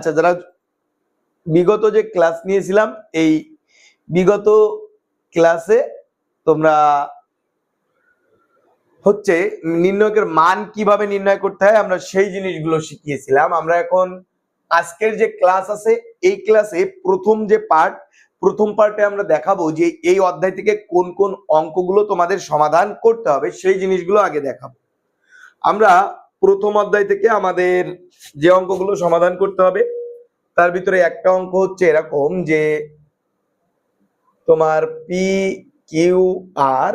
আচ্ছা যারা বিগত যে ক্লাস নিয়েছিলাম, এই বিগত ক্লাসে তোমরা হচ্ছে নির্ণয়কের মান কীভাবে নির্ণয় করতে হয়, আমরা সেই জিনিসগুলো শিখিয়েছিলাম। আমরা এখন আজকের যে ক্লাস আছে, এই ক্লাসে প্রথম যে পার্ট, প্রথম পার্টে আমরা দেখাবো যে এই অধ্যায় থেকে কোন কোন অঙ্কগুলো তোমাদের সমাধান করতে হবে, সেই জিনিসগুলো আগে দেখাবো। আমরা প্রথম অধ্যায় থেকে আমাদের যে অঙ্কগুলো সমাধান করতে হবে, তার ভিতরে একটা অঙ্ক হচ্ছে এরকম যে তোমার পি কিউ আর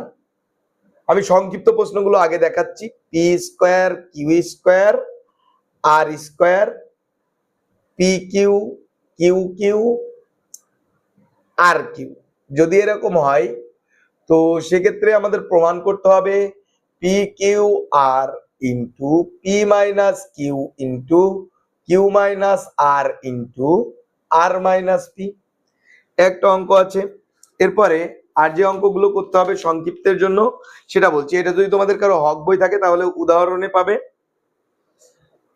আমি সংক্ষিপ্ত প্রশ্নগুলো আগে দেখাচ্ছি। P square Q square R square P Q Q Q R Q যদি এরকম হয়, তো সেক্ষেত্রে আমাদের প্রমাণ করতে হবে P Q R into P minus Q into Q minus R into R minus P একটা অঙ্ক আছে। এরপরে আর যে অঙ্কগুলো করতে হবে সংক্ষিপ্তের জন্য, সেটা বলছি। এটা যদি তোমাদের কারও হক বই থাকে, তাহলে উদাহরণে পাবে।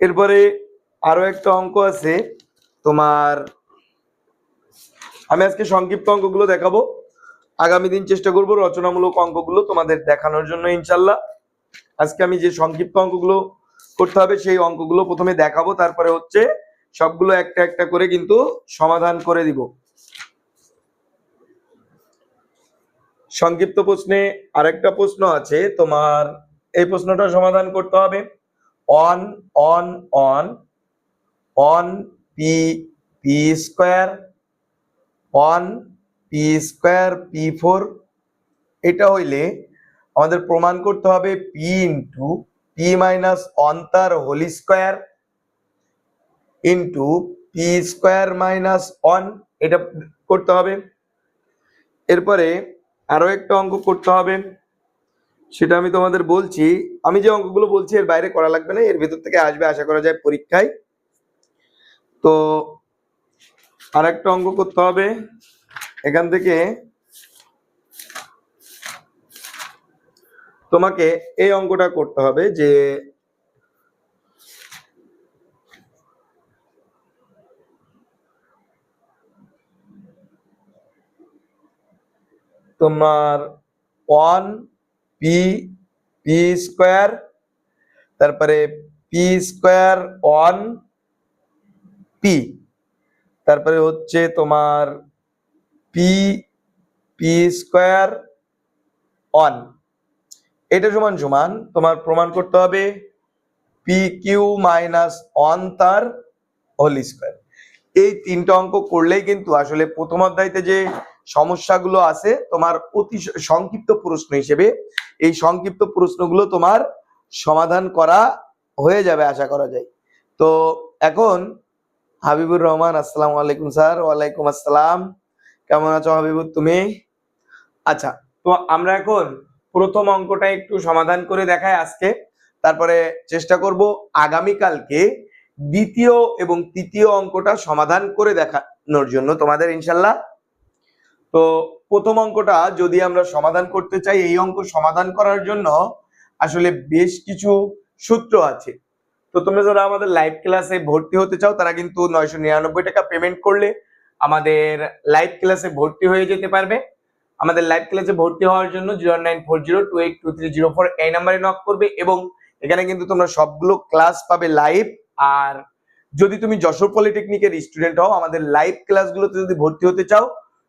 এরপরে আরও একটা অঙ্ক আছে তোমার। আমি আজকে সংক্ষিপ্ত অঙ্কগুলো দেখাবো। আগামী দিন চেষ্টা করব রচনামূলক অঙ্কগুলো তোমাদের দেখানোর জন্য, ইনশাল্লাহ। আজকে আমি যে সংক্ষিপ্ত অঙ্কগুলো করতে হবে, সেই অঙ্কগুলো প্রথমে দেখাবো, তারপরে হচ্ছে সবগুলো একটা একটা করে কিন্তু সমাধান করে দিব। সংক্ষিপ্ত প্রশ্নে আরেকটা প্রশ্ন আছে, তোমার এই প্রশ্নটা সমাধান করতে হবে। On on on on P P square on P square, P four, এটা হইলে আমাদের প্রমাণ করতে হবে P into P minus on তার whole square into P square minus on এটা করতে হবে। এরপরে আরও একটা অঙ্ক করতে হবে। সেটা আমি তোমাদের বলছি, আমি যে অঙ্কগুলো বলছি এর বাইরে করা লাগবে না, এর ভেতর থেকে আসবে আশা করা যায় পরীক্ষায়। তো আর একটা অঙ্ক করতে হবে। এখান থেকে তোমাকে এই অঙ্কটা করতে হবে যে তোমার ওয়ান পি পি স্কোয়ার, তারপরে পি স্কোয়ার ওয়ান পি, তারপরে হচ্ছে তোমার পি পি স্কোয়ার ওয়ান। এটা সমান সমান তোমার প্রমাণ করতে হবে। পি কিউ মাইনাস ওয়ান তার হোল স্কোয়ার এই তিনটা অঙ্ক করলেই কিন্তু আসলে প্রথম অধ্যায়তে যে সমস্যাগুলো আছে, তোমার অতি সংক্ষিপ্ত প্রশ্ন হিসেবে এই সংক্ষিপ্ত প্রশ্নগুলো তোমার সমাধান করা হয়ে যাবে আশা করা যায়। তো এখন হাবিবুর রহমান, আসসালামু আলাইকুম স্যার, ওয়ালাইকুম আসসালাম। কেমন আছো হাবিবুর, তুমি? আচ্ছা তো আমরা এখন প্রথম অঙ্কটা একটু সমাধান করে দেখায় আজকে। তারপরে চেষ্টা করব আগামীকালকে দ্বিতীয় এবং তৃতীয় অঙ্কটা সমাধান করে দেখানোর জন্য তোমাদের, ইনশাল্লাহ। তো প্রথম অঙ্কটা যদি আমরা সমাধান করতে চাই, এই অঙ্ক সমাধান করার জন্য আসলে বেশ কিছু সূত্র আছে। তো তোমরা যারা আমাদের লাইভ ক্লাসে ভর্তি হতে চাও, তারা কিন্তু নয়শো নিরানব্বই টাকা পেমেন্ট করলে আমাদের লাইভ ক্লাসে ভর্তি হয়ে যেতে পারবে। আমাদের লাইভ ক্লাসে ভর্তি হওয়ার জন্য zero nine four zero two eight two three zero four এই নাম্বারে নক করবে এবং এখানে কিন্তু তোমরা সবগুলো ক্লাস পাবে লাইভ আর যদি তুমি যশোর পলিটেকনিকের স্টুডেন্ট হও, আমাদের লাইভ ক্লাসগুলোতে যদি ভর্তি হতে চাও,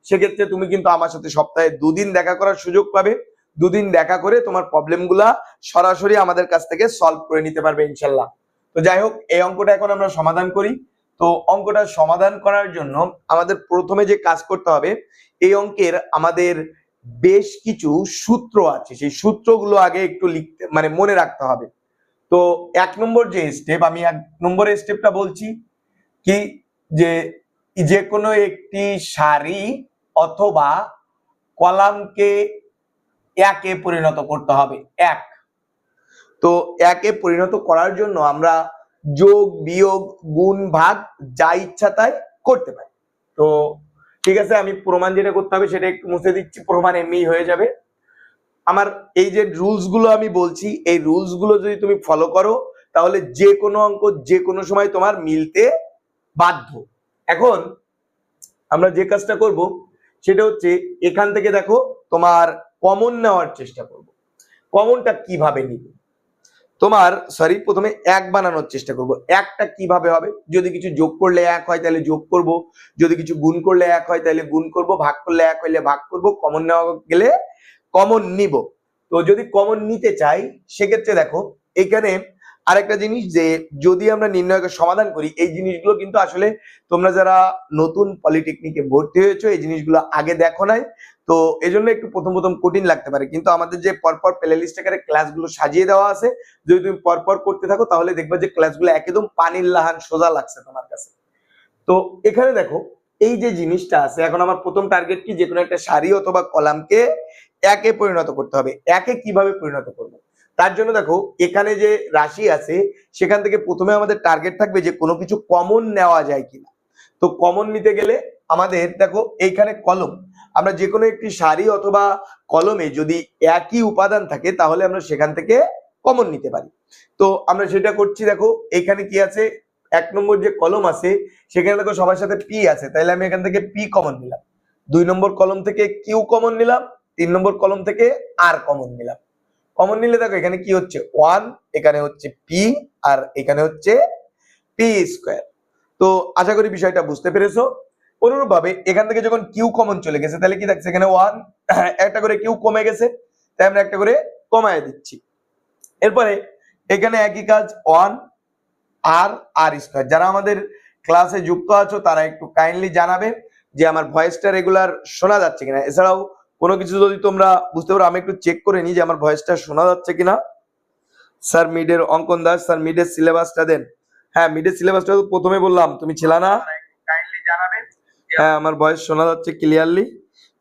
সেক্ষেত্রে তুমি কিন্তু আমার সাথে সপ্তাহে দুদিন দেখা করার সুযোগ পাবে। দুদিন দেখা করে তোমার প্রবলেমগুলা সরাসরি আমাদের কাছ থেকে সলভ করে নিতে পারবে ইনশাল্লাহ। তো যাই হোক, এই অঙ্কটা এখন আমরা সমাধান করি। তো অঙ্কটা সমাধান করার জন্য আমাদের প্রথমে যে কাজ করতে হবে, এই অঙ্কের আমাদের বেশ কিছু সূত্র আছে। সেই সূত্রগুলো আগে একটু লিখতে মানে মনে রাখতে হবে। তো এক নম্বর যে স্টেপ আমি এক নম্বরের স্টেপটা বলছি কি যে যে কোনো একটি সারি অথবা কলামকে একে পরিণত করতে হবে। এক। তো একে পরিণত করার জন্য আমরা যোগ, বিয়োগ, গুণ, ভাগ, যা ইচ্ছা তাই করতে পারি। তো ঠিক আছে, আমি প্রমাণ যেটা করতে হবে সেটা একটু মুছে দিচ্ছি, প্রমাণ এমনি হয়ে যাবে। আমার এই যে রুলসগুলো আমি বলছি, এই রুলসগুলো যদি তুমি ফলো করো, তাহলে যে কোনো অঙ্ক যে কোনো সময় তোমার মিলতে বাধ্য। এখন আমরা যে কাজটা করব, সেটা হচ্ছে এখান থেকে দেখো তোমার কমন নেওয়ার চেষ্টা করব। কমনটা কীভাবে নিব? তোমার সরি প্রথমে এক বানানোর চেষ্টা করব। একটা কীভাবে হবে? যদি কিছু যোগ করলে এক হয়, তাহলে যোগ করব। যদি কিছু গুণ করলে এক হয়, তাহলে গুণ করব। ভাগ করলে এক হইলে ভাগ করব। কমন নেওয়া গেলে কমন নিব। তো যদি কমন নিতে চাই, সেক্ষেত্রে দেখো, এখানে আরেকটা জিনিস যে, যদি আমরা নির্ণয়কের সমাধান করি, এই জিনিসগুলো কিন্তু আসলে তোমরা যারা নতুন পলিটেকনিকে ভর্তি হয়েছো, এই জিনিসগুলো আগে দেখো নাই। তো এই জন্য একটু প্রথম প্রথম কঠিন লাগতে পারে। কিন্তু আমাদের যে পরপর প্লে লিস্ট ক্লাসগুলো সাজিয়ে দেওয়া আছে, যদি তুমি পরপর করতে থাকো, তাহলে দেখবে যে ক্লাসগুলো একদম পানির লাহান সোজা লাগছে তোমার কাছে। তো এখানে দেখো, এই যে জিনিসটা আছে, এখন আমার প্রথম টার্গেট কি? যে কোনো একটা সারি অথবা কলামকে একে পরিণত করতে হবে। একে কীভাবে পরিণত করব? তার জন্য দেখো, এখানে যে রাশি আছে, সেখান থেকে প্রথমে আমাদের টার্গেট থাকবে যে কোনো কিছু কমন নেওয়া যায় কিনা। তো কমন নিতে গেলে আমাদের দেখো এইখানে কলম। আমরা যে কোনো একটি শাড়ি অথবা কলমে যদি একই উপাদান থাকে, তাহলে আমরা সেখান থেকে কমন নিতে পারি। তো আমরা সেটা করছি, দেখো, এখানে কি আছে? এক নম্বর যে কলম আছে, সেখানে দেখো সবার সাথে পি আছে তাহলে আমি এখান থেকে পি কমন নিলাম। দুই নম্বর কলম থেকে কিউ কমন নিলাম, তিন নম্বর কলম থেকে আর কমন নিলাম। কমন নিলে দেখো, এখানে কি হচ্ছে? ওয়ান এখানে হচ্ছে পি আর এখানে হচ্ছে পি স্কোয়ার তো আশা করি বিষয়টা বুঝতে পেরেছ। অনুরূপভাবে এখান থেকে যখন কিউ কমন চলে গেছে, তাহলে কি দেখছে এখানে ওয়ান একটা করে কিউ কমে গেছে, তাই আমরা একটা করে কমায় দিচ্ছি। এরপরে এখানে একই কাজ ওয়ান আর আর স্কোয়ার যারা আমাদের ক্লাসে যুক্ত আছো, তারা একটু কাইন্ডলি জানাবে যে আমার ভয়েসটা রেগুলার শোনা যাচ্ছে কিনা। এছাড়াও কোনো কিছু যদি তোমরা বুঝতে পারো, আমি একটু চেক করে নিই যে আমার ভয়েসটা শোনা যাচ্ছে কিনা। স্যার মিডের অঙ্কন দাস স্যার মিডের সিলেবাসটা দেন। হ্যাঁ মিডের সিলেবাসটা তো প্রথমে বললাম, তুমি ছিল না? হ্যাঁ আমার ভয়েস শোনা যাচ্ছে ক্লিয়ারলি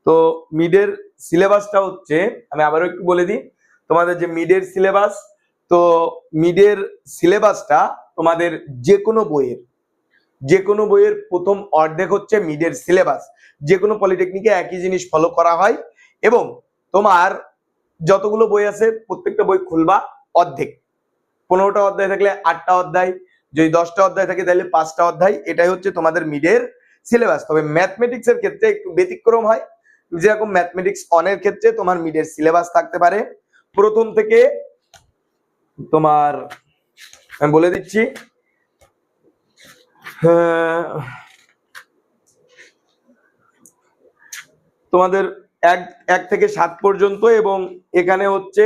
তো মিডের সিলেবাসটা হচ্ছে, আমি আবারও একটু বলে দিই, তোমাদের যে মিডের সিলেবাস তো মিডের সিলেবাসটা তোমাদের যে কোনো বইয়ের যে কোনো বইয়ের প্রথম অর্ধেক হচ্ছে মিডের সিলেবাস যে কোনো পলিটেকনিকে একই জিনিস ফলো করা হয় এবং তোমার যতগুলো বই আছে, প্রত্যেকটা বই খুলবা অর্ধেক। পনেরোটা অধ্যায় থাকলে আটটা অধ্যায়, যদি দশটা অধ্যায় থাকে তাহলে পাঁচটা অধ্যায়, এটাই হচ্ছে তোমাদের মিডের সিলেবাস তবে ম্যাথমেটিক্স এর ক্ষেত্রে একটু ব্যতিক্রম হয়। যেরকম ম্যাথমেটিক্স অনের ক্ষেত্রে তোমার মিডের সিলেবাস থাকতে পারে। প্রথম থেকে তোমার, আমি বলে দিচ্ছি তোমাদের এক এক থেকে সাত পর্যন্ত এবং এখানে হচ্ছে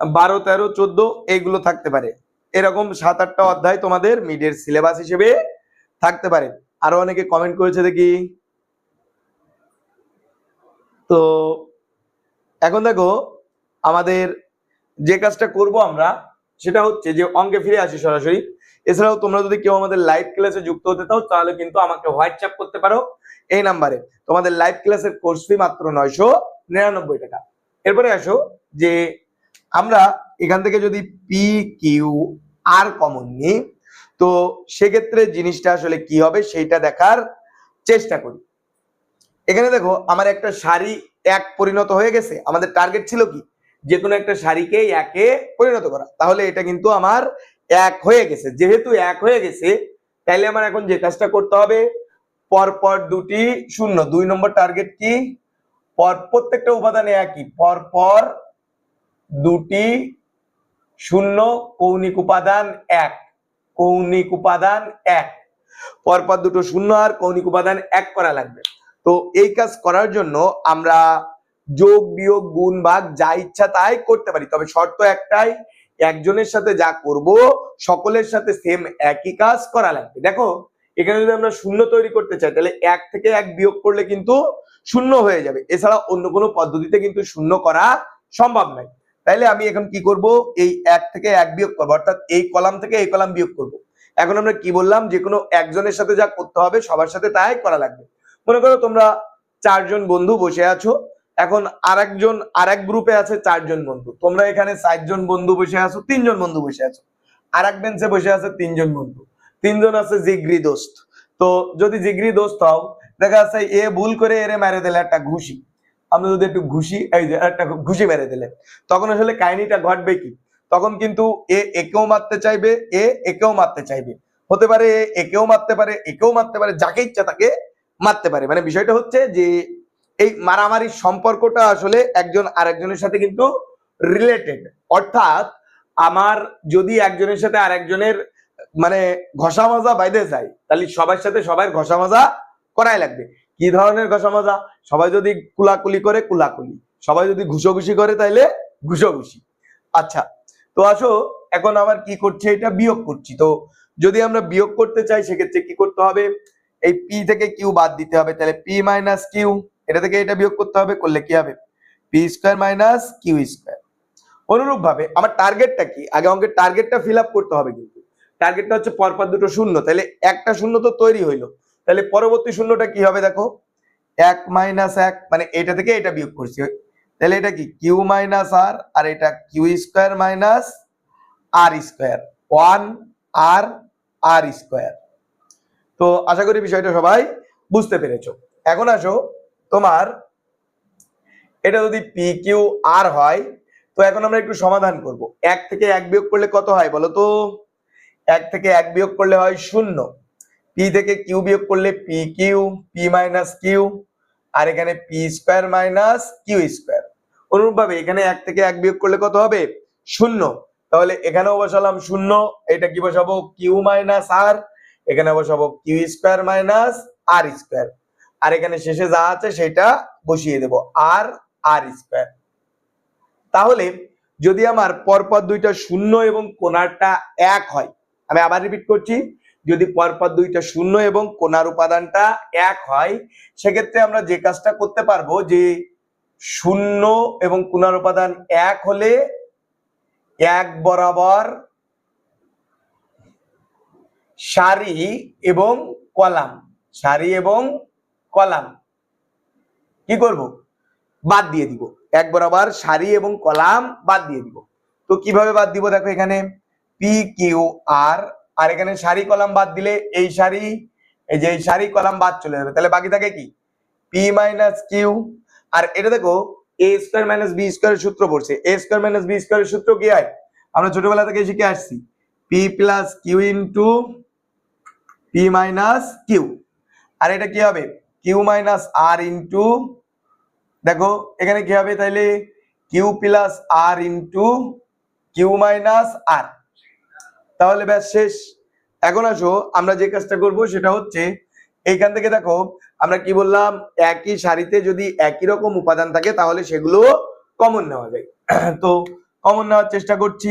বারো, তেরো, চোদ্দ এইগুলো থাকতে পারে। এরকম সাত, আটটা অধ্যায় তোমাদের মিডের সিলেবাস হিসেবে থাকতে পারে। আরও অনেকে কমেন্ট করেছে দেখি। তো এখন দেখো, আমাদের যে কাজটা করব আমরা, সেটা হচ্ছে যে অঙ্কে ফিরে আসি সরাসরি। এছাড়াও তোমরা যদি কেউ আমাদের লাইভ ক্লাসে যুক্ত হতে চাও, তাহলে কিন্তু আমাকে হোয়াটসঅ্যাপ করতে পারো এই নাম্বারে তোমাদের লাইভ ক্লাসের কোর্স ফি মাত্র নয়শো নিরানব্বই টাকা। এরপরে আসো যে আমরা এখান থেকে যদি পি কিউ আর কমন নিই তো সেক্ষেত্রে জিনিসটা আসলে কি হবে সেইটা দেখার চেষ্টা করি। এখানে দেখো, আমার একটা শাড়ি এক পরিণত হয়ে গেছে। আমাদের টার্গেট ছিল কি? যে কোনো একটা শাড়িকে একে পরিণত করা। তাহলে এটা কিন্তু আমার এক হয়ে গেছে। যেহেতু এক হয়ে গেছে, তাইলে আমার এখন যে কাজটা করতে হবে, পরপর দুটি শূন্য। দুই নম্বর টার্গেট কি? পর, প্রত্যেকটা উপাদানে একই। পরপর দুটি শূন্য কৌণিক উপাদান এক। কৌণিক উপাদান এক। পরপর দুটো শূন্য আর কৌণিক উপাদান এক করা লাগবে। তো এই কাজ করার জন্য আমরা যোগ, বিয়োগ, গুণ, ভাগ, যা ইচ্ছা তাই করতে পারি। তবে শর্ত একটাই, একজনের সাথে যা করব, সকলের সাথে সেম একই কাজ করা লাগবে। দেখো, এখানে যদি আমরা শূন্য তৈরি করতে চাই, তাহলে এক থেকে এক বিয়োগ করলে কিন্তু শূন্য হয়ে যাবে। এছাড়া অন্য কোনো পদ্ধতিতে কিন্তু শূন্য করা সম্ভব নয়। তাইলে আমি এখন কি করব? এই এক থেকে এক বিয়োগ করব। অর্থাৎ এই কলাম থেকে এই কলাম বিয়োগ করব। এখন আমরা কি বললাম? যে কোনো একজনের সাথে যা করতে হবে, সবার সাথে তাই করা লাগবে। মনে করো তোমরা চারজন বন্ধু বসে আছো, এখন আরেকজন, আরেক গ্রুপে আছে চারজন বন্ধু। তোমরা এখানে চারজন বন্ধু বসে আছো, তিনজন বন্ধু বসে আছো। আর এক বেঞ্চে বসে আছে তিনজন বন্ধু। তিনজন আছে জিগ্রি দোস্ত। তো যদি জিগ্রি দোস্ত হও, দেখা যাচ্ছে এ ভুল করে এরে মেরে দিলে একটা ঘুষি। আমরা যদি একটু ঘুষি, এই যে একটা ঘুষি মেরে দিলে, তখন আসলে কাহিনীটা ঘটবে কি? তখন কিন্তু এ একেও মারতে চাইবে, এ একেও মারতে চাইবে। হতে পারে একেও মারতে পারে, একেও মারতে পারে, যাকে ইচ্ছা তাকে মারতে পারে। মানে বিষয়টা হচ্ছে যে, এই মারামারির সম্পর্কটা আসলে একজন আরেকজনের সাথে কিন্তু রিলেটেড অর্থাৎ আমার যদি একজনের সাথে আরেকজনের মানে ঘষা মাজা বাইরে যায়, তাহলে সবার সাথে সবার ঘষা মাজা করাই লাগবে। কি ধরনের ঘষা মাজা? সবাই যদি কুলাকুলি করে, কুলাকুলি। সবাই যদি ঘুষোঘুষি করে, তাইলে ঘুষোঘুষি। আচ্ছা তো আসো, এখন আমার কি করছে? এটা বিয়োগ করছি। তো যদি আমরা বিয়োগ করতে চাই, সেক্ষেত্রে কি করতে হবে? এই পি থেকে কিউ বাদ দিতে হবে। তাহলে পি মাইনাস কিউ এটা থেকে এটা বিয়োগ করতে হবে, করলে কি হবে? P square minus Q square অনুরূপ ভাবে আমার টার্গেটটা কি? আগে অঙ্কের টার্গেটটা ফিল করতে হবে কিন্তু। টার্গেটটা হচ্ছে পরপর দুটো শূন্য। তাহলে একটা শূন্য তো তৈরি হইল। তাহলে পরবর্তী শূন্যটা কি হবে দেখো? এক মাইনাস এক মানে এটা থেকে এটা বিয়োগ করছি। তাহলে এটা কি? কিউ মাইনাস আর আর এটা Q square minus R square one R R square তো আশা করি বিষয়টা সবাই বুঝতে পেরেছ। এখন আসো, তোমার এটা যদি পি কিউ আর হয়, তো এখন আমরা একটু সমাধান করব। এক থেকে এক বিয়োগ করলে কত হয় বলো তো? এক থেকে এক বিয়োগ করলে হয় শূন্য। পি থেকে কিউ বিয়োগ করলে P Q P minus Q আর এখানে P square minus Q square অনুরূপভাবে এখানে এক থেকে এক বিয়োগ করলে কত হবে? শূন্য। তাহলে এখানেও বসালাম শূন্য, এটা কি বসাবো? কিউ মাইনাস আর এখানে বসাবো Q square minus R square আর এখানে শেষে যা আছে সেটা বসিয়ে দেব আর আর স্কোয়ার তাহলে যদি আমার পরপর দুইটা শূন্য এবং কোনারটা এক হয়, আমি আবার রিপিট করছি যদি পরপর দুইটা শূন্য এবং কোনার উপাদানটা এক হয়, সেক্ষেত্রে আমরা যে কাজটা করতে পারব যে শূন্য এবং কোনার উপাদান এক হলে এক বরাবর সারি এবং কলাম, সারি এবং কলাম। কি করব? বাদ দিয়ে দিব। এক বরাবর সারি এবং কলাম বাদ দিয়ে দিব। তো কীভাবে বাদ দিব? দেখো এখানে পি কিউ আর আর এখানে সারি কলাম বাদ দিলে এই সারি এই যে এই সারি কলাম বাদ চলে যাবে। তাহলে বাকি থাকে কি? পি মাইনাস কিউ আর এটা দেখো এ স্কোয়ার মাইনাস বি স্কোয়ারের সূত্র পড়ছে। এ স্কোয়ার মাইনাস বি স্কোয়ারের সূত্র কি হয়? আমরা ছোটবেলা থেকে শিখে আসছি। P plus Q into P minus Q আর এটা কি হবে? কিউ মাইনাস আর ইন্টু দেখো, এখানে কি হবে তাহলে Q plus R into Q minus R তাহলে ব্যাস শেষ। এখন আসো, আমরা যে কাজটা করব সেটা হচ্ছে, এইখান থেকে দেখো, আমরা কি বললাম, একই সারিতে যদি একই রকম উপাদান থাকে, তাহলে সেগুলো কমন নেওয়া যায়। তো কমন নেওয়ার চেষ্টা করছি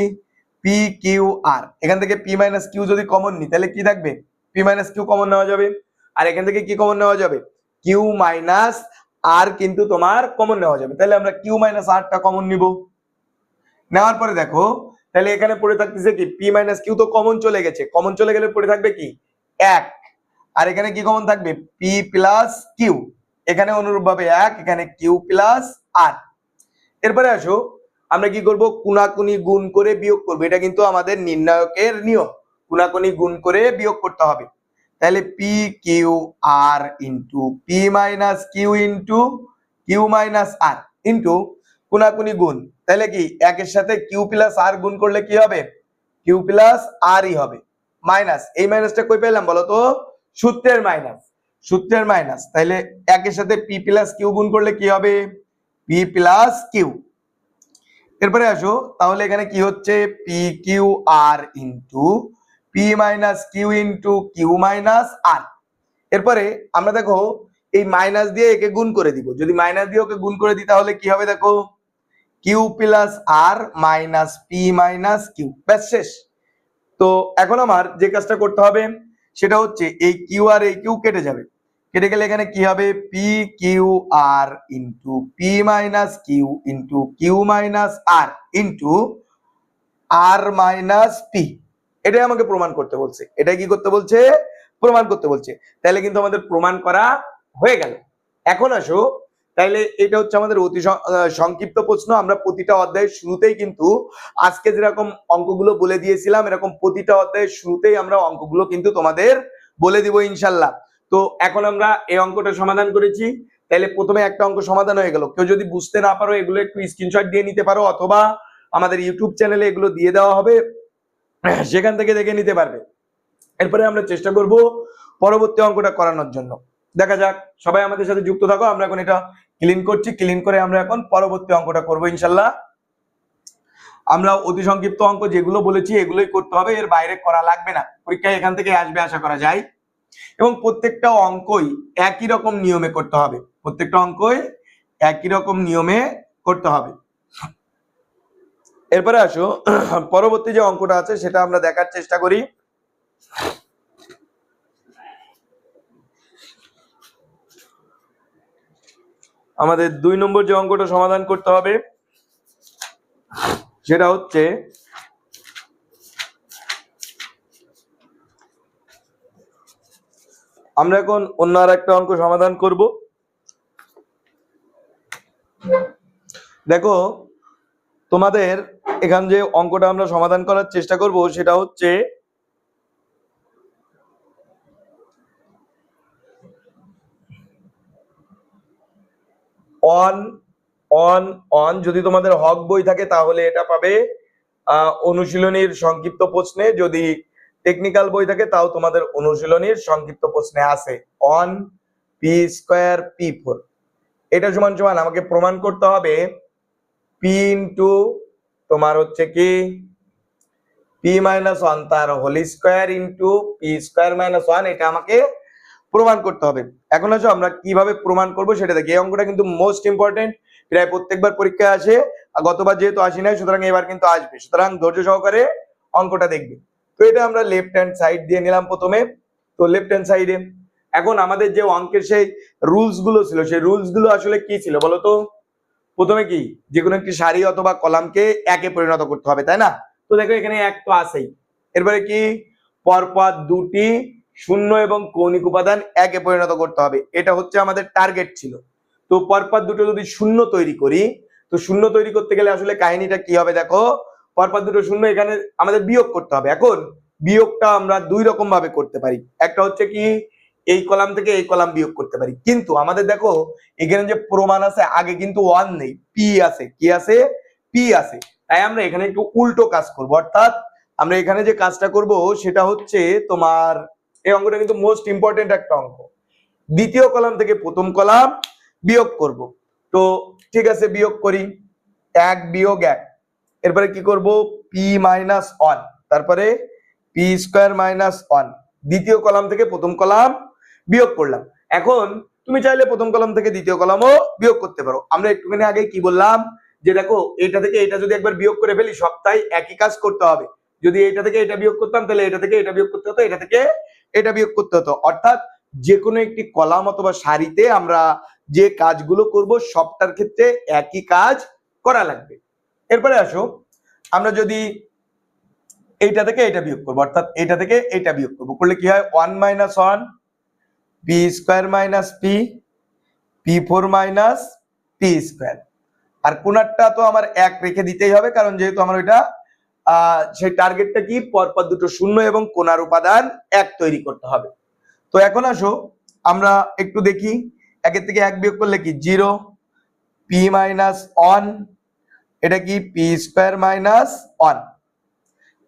পি কিউ আর এখান থেকে পি মাইনাস কিউ যদি কমন নিই তাহলে কি থাকবে? পি মাইনাস কিউ কমন নেওয়া যাবে। আর এখান থেকে কি কমন নেওয়া যাবে? কিউ মাইনাস আর কিন্তু তোমার কমন নেওয়া যাবে। তাহলে আমরা কিউ মাইনাস আরটা কমন নিব। নেওয়ার পরে দেখো তাহলে এখানে পড়ে থাকতেছে কি? পি মাইনাস কিউ তো কমন চলে গেছে। কমন চলে গেলে পড়ে থাকবে কি? এক। আর এখানে কি কমন থাকবে? পি প্লাস কিউ এখানে অনুরূপ ভাবে এক, এখানে কিউ প্লাস আর এরপরে আসো, আমরা কি করব? কুনাকুনি গুণ করে বিয়োগ করব। এটা কিন্তু আমাদের নির্ণায়কের নিয়ম। কুনাকুনি গুণ করে বিয়োগ করতে হবে। তাহলে P Q R into P minus Q into Q minus R into কুনাকুনি গুণ। তাহলে কি একের সাথে কিউ প্লাস আর গুণ করলে কি হবে? কিউ প্লাস আরই হবে। মাইনাস। এই মাইনাসটা কই পেলাম বলো তো? সূত্রের মাইনাস। সূত্রের মাইনাস। তাহলে একের সাথে পি প্লাস কিউ গুণ করলে কি হবে? P plus Q. এরপরে আসো। তাহলে এখানে কি হচ্ছে? P Q R into P minus Q into Q minus R. এরপরে আমরা দেখো, এই মাইনাস দিয়ে একে গুণ করে দিব। যদি মাইনাস দিয়ে ওকে গুণ করে দিই, তাহলে কি হবে দেখো? Q plus R minus P minus Q. ব্যাস শেষ। তো এখন আমার যে কাজটা করতে হবে, সেটা হচ্ছে এই কিউ আর এই কিউ কেটে যাবে। কেটে গেলে এখানে কি হবে? P Q R into P minus Q into Q minus R into R minus P এটাই আমাকে প্রমাণ করতে বলছে। এটাই কি করতে বলছে? প্রমাণ করতে বলছে। তাহলে কিন্তু আমাদের প্রমাণ করা হয়ে গেল। এখন আসো তাইলে এটা হচ্ছে আমাদের অতি সংক্ষিপ্ত প্রশ্ন। আমরা প্রতিটা অধ্যায়ের শুরুতেই কিন্তু আজকে যেরকম অঙ্কগুলো বলে দিয়েছিলাম, এরকম প্রতিটা অধ্যায়ের শুরুতেই আমরা অঙ্কগুলো কিন্তু তোমাদের বলে দিব ইনশাল্লাহ। তো এখন আমরা এই অঙ্কটা সমাধান করেছি। তাহলে প্রথমে একটা অঙ্ক সমাধান হয়ে গেল। কেউ যদি বুঝতে না পারো, এগুলো একটু স্ক্রিনশট দিয়ে নিতে পারো অথবা আমাদের ইউটিউব চ্যানেলে এগুলো দিয়ে দেওয়া হবে, সেখান থেকে দেখে নিতে পারবে। এরপরে আমরা চেষ্টা করব পরবর্তী অঙ্কটা করানোর জন্য। দেখা যাক, সবাই আমাদের সাথে যুক্ত থাকো, আমরা এখন এটা ক্লিন করছি ক্লিন করে আমরা এখন পরবর্তী অঙ্কটা করব, ইনশাল্লাহ। আমরা অতি সংক্ষিপ্ত অঙ্ক যেগুলো বলেছি, এগুলোই করতে হবে, এর বাইরে করা লাগবে না। পরীক্ষায় এখান থেকে আসবে, আশা করা যায়। এবং প্রত্যেকটা অঙ্কই একই রকম নিয়মে করতে হবে। প্রত্যেকটা অঙ্কই একই রকম নিয়মে করতে হবে। এরপরে আসো, পরবর্তী যে অঙ্কটা আছে, সেটা আমরা দেখার চেষ্টা করি। আমাদের দুই নম্বর যে অঙ্কটা সমাধান করতে হবে, সেটা হচ্ছে আমরা এখন অন্য আর একটা অঙ্ক সমাধান করব। দেখো, তোমাদের এখান যে অঙ্কটা আমরা সমাধান করার চেষ্টা করব, সেটা হচ্ছে অন অন অন যদি তোমাদের হক বই থাকে তাহলে এটা পাবে। অনুশীলনীর সংক্ষিপ্ত প্রশ্নে যদি টেকনিক্যাল বই থাকে তাও তোমাদের অনুশীলনীর সংক্ষিপ্ত প্রশ্নে আছে। One P square P four এটা সমান সমান, আমাকে প্রমাণ করতে হবে। পি ইন্টু তোমার হচ্ছে কি? পি মাইনাস ওয়ান তার whole square into P square minus one এটা আমাকে প্রমাণ করতে হবে। এখন আসো, আমরা কীভাবে প্রমাণ করব সেটা দেখি। এই অঙ্কটা কিন্তু মোস্ট ইম্পর্টেন্ট প্রায় প্রত্যেকবার পরীক্ষায় আসে, আর গতবার যেহেতু আসি নাই, সুতরাং এবার কিন্তু আসবে। সুতরাং ধৈর্য সহকারে অঙ্কটা দেখবে। তো এটা আমরা লেফট হ্যান্ড সাইড দিয়ে নিলাম প্রথমে। তো লেফট হ্যান্ড সাইডে এখন আমাদের যে অঙ্কের সেই রুলসগুলো ছিল, সেই রুলসগুলো আসলে কি ছিল বলো তো? প্রথমে কি? যে কোনো একটি সারি অথবা কলামকে একে পরিণত করতে হবে, তাই না? তো দেখো এখানে এক তো আছেই। এরপরে কি? পরপর দুটি শূন্য এবং কৌণিক উপাদান একে পরিণত করতে হবে। এটা হচ্ছে আমাদের টার্গেট ছিল। তো পরপর দুটো যদি শূন্য তৈরি করি, তো শূন্য তৈরি করতে গেলে আসলে কাহিনীটা কি হবে দেখো? পরপর দুটো শূন্য এখানে আমাদের বিয়োগ করতে হবে। এখন বিয়োগটা আমরা দুই রকম ভাবে করতে পারি। একটা হচ্ছে কি, এই কলাম থেকে এই কলাম বিয়োগ করতে পারি। কিন্তু আমাদের দেখো, এখানে যে প্রমাণ আছে, আগে কিন্তু ওয়ান নেই। পি আছে। কি আছে? পি আছে। তাই আমরা এখানে একটু উল্টো কাজ করব। অর্থাৎ আমরা এখানে যে কাজটা করব, সেটা হচ্ছে তোমার এই অঙ্কটা কিন্তু মোস্ট ইম্পর্টেন্ট একটা অঙ্ক। দ্বিতীয় কলাম থেকে প্রথম কলাম বিয়োগ করব। তো ঠিক আছে, বিয়োগ করি। এক বিয়োগ এক। এরপরে কি করব? পি মাইনাস ওয়ান তারপরে পি স্কোয়ার মাইনাস ওয়ান দ্বিতীয় কলাম থেকে প্রথম কলাম বিয়োগ করলাম। এখন তুমি চাইলে প্রথম কলাম থেকে দ্বিতীয় কলামও বিয়োগ করতে পারো। আমরা একটুখানি আগে কি বললাম যে দেখো এটা থেকে এটা যদি একবার বিয়োগ করে ফেলি সপ্তাহে একই কাজ করতে হবে। যদি এটা থেকে এটা বিয়োগ করতাম, তাহলে এটা থেকে এটা বিয়োগ করতে হতো, এটা থেকে এটা বিয়োগ করতে হতো। অর্থাৎ যে কোনো একটি কলাম অথবা সারিতে আমরা যে কাজগুলো করব, সবটার ক্ষেত্রে একই কাজ করা লাগবে। এরপরে আসো, আমরা যদি এইটা থেকে এটা বিয়োগ করব, অর্থাৎ এটা থেকে এটা বিয়োগ করব। করলে কি হয়? One minus one, P square minus P P four minus P square. আর কোনারটা তো আমার এক রেখে দিতেই হবে, কারণ যেহেতু আমার ওইটা সেই টার্গেটটা কি? পরপর দুটো শূন্য এবং কোনার উপাদান এক তৈরি করতে হবে। তো এখন আসো, আমরা একটু দেখি। একের থেকে এক বিয়োগ করলে কি? জিরো। P minus one. এটা কি? P square minus one.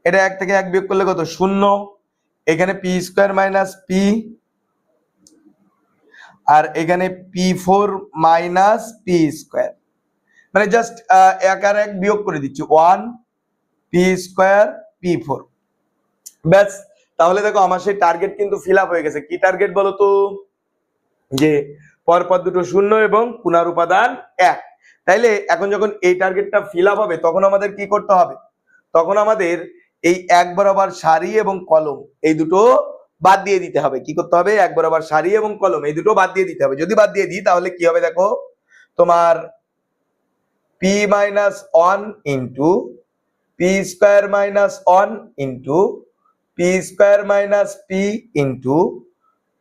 এটা এক থেকে এক বিয়োগ করলে কত? শূন্য। এখানে পি স্কোয়ার মাইনাস পি। আর এখানে P four minus P square. মানে জাস্ট এক আর এক বিয়োগ করে দিচ্ছি। One P square P four ব্যাস, তাহলে দেখো আমার সেই টার্গেট কিন্তু ফিল হয়ে গেছে। কি টার্গেট বলো তো? যে পরপর দুটো শূন্য এবং পুনার উপাদান এক। তাইলে এখন যখন এই টার্গেটটা ফিল হবে, তখন আমাদের কি করতে হবে? তখন আমাদের এই এক বরাবর সারি এবং কলম এই দুটো বাদ দিয়ে দিতে হবে। কি করতে হবে? এক বরাবর সারি এবং কলম এই দুটো বাদ দিয়ে দিতে হবে। যদি বাদ দিয়ে দিই, তাহলে কি হবে দেখো? তোমার P minus one into P square minus one into P square minus P into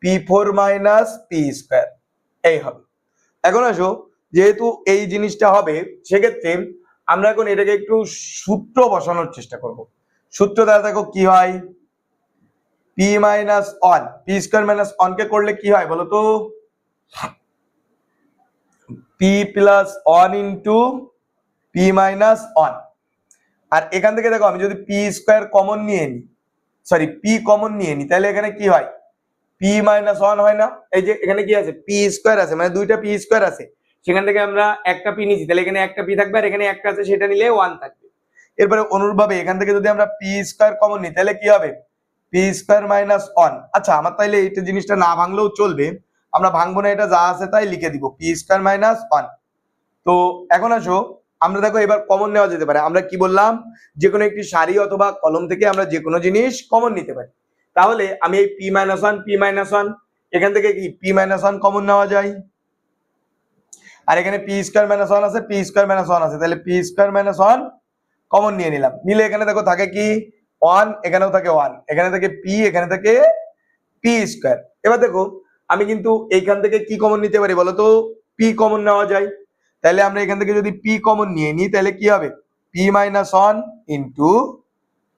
P four minus P square এই হবে। এখন আসো, যেহেতু এই জিনিসটা হবে, সেক্ষেত্রে আমরা এখন এটাকে একটু সূত্র বসানোর চেষ্টা করব। সূত্র দ্বারা দেখো কি হয়? P minus one P square minus কে করলে কি হয় বলো তো? P plus one into P minus one আর এখান থেকে দেখো, আমি যদি পি স্কোয়ার কমন নিয়ে নিই সরি পি কমন নিয়ে নি, তাহলে এখানে কি হয়? পি মাইনাস ওয়ান হয় না? এই যে এখানে কি আছে? পি স্কোয়ার আছে মানে দুইটা পি স্কোয়ার আছে। সেখান থেকে আমরা একটা পি নিয়েছি, তাহলে এখানে একটা পি থাকবে আর এখানে একটা আছে, সেটা নিলে ওয়ান থাকবে। এরপরে অনুরূপভাবে এখান থেকে যদি আমরা পি স্কোয়ার কমন নিই, তাহলে কি হবে? পি স্কোয়ার মাইনাস ওয়ান আচ্ছা আমার তাইলে এইটা জিনিসটা না ভাঙলেও চলবে। আমরা ভাঙবো না, এটা যা আছে তাই লিখে দিব। পি স্কোয়ার মাইনাস ওয়ান তো এখন আসো আমরা দেখো এবার কমন নেওয়া যেতে পারে। আমরা কি বললাম? যে কোনো একটি সারি অথবা কলম থেকে আমরা যে কোনো জিনিস কমন নিতে পারি। তাহলে আমি এই P minus one P minus one এখান থেকে কি পি মাইনাস ওয়ান কমন নেওয়া যায়? আর এখানে পি স্কোয়ার মাইনাস ওয়ান আছে পি স্কোয়ার মাইনাস ওয়ান আছে। তাহলে P square minus one common নিয়ে নিলাম। নিলে এখানে দেখো থাকে কি? ওয়ান এখানেও থাকে ওয়ান এখানে থাকে পি এখানে থাকে পি স্কোয়ার এবার দেখো, আমি কিন্তু এইখান থেকে কি কমন নিতে পারি বলো তো? পি কমন নেওয়া যায়। তাহলে আমরা এখান থেকে যদি পি কমন নিয়ে নিই, তাহলে কি হবে? P minus one into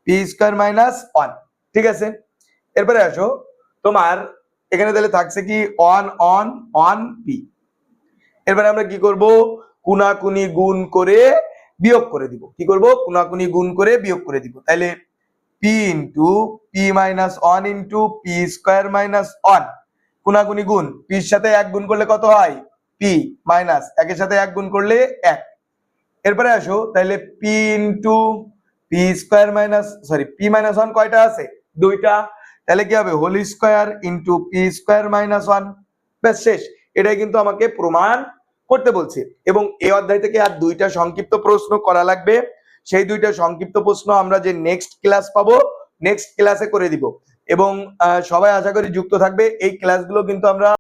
P square minus one ঠিক আছে? এরপরে আসো, তোমার এখানে তাহলে থাকছে কি ওয়ান অন ওয়ান পি এরপরে আমরা কি করব? কুনাকুনি গুণ করে বিয়োগ করে দিব। কি করব? কুনাকুনি গুণ করে বিয়োগ করে দিব। তাহলে P into P minus one into P square minus one কুনাকুনি গুণ পির সাথে এক গুণ করলে কত হয়? পি মাইনাস একের সাথে এক গুণ করলে এক। এরপরে আসো তাহলে P into P square minus sorry P minus one কয়টা আছে? দুইটা। তাহলে কি হবে? Whole square into P square minus one ব্যাস, শেষ। এটাই কিন্তু আমাকে প্রমাণ করতে বলছে। এবং এই অধ্যায় থেকে আর দুইটা সংক্ষিপ্ত প্রশ্ন করা লাগবে। সেই দুইটা সংক্ষিপ্ত প্রশ্ন আমরা যে নেক্সট ক্লাস পাবো নেক্সট ক্লাসে করে দিব। এবং সবাই আশা করি যুক্ত থাকবে। এই ক্লাসগুলো কিন্তু আমরা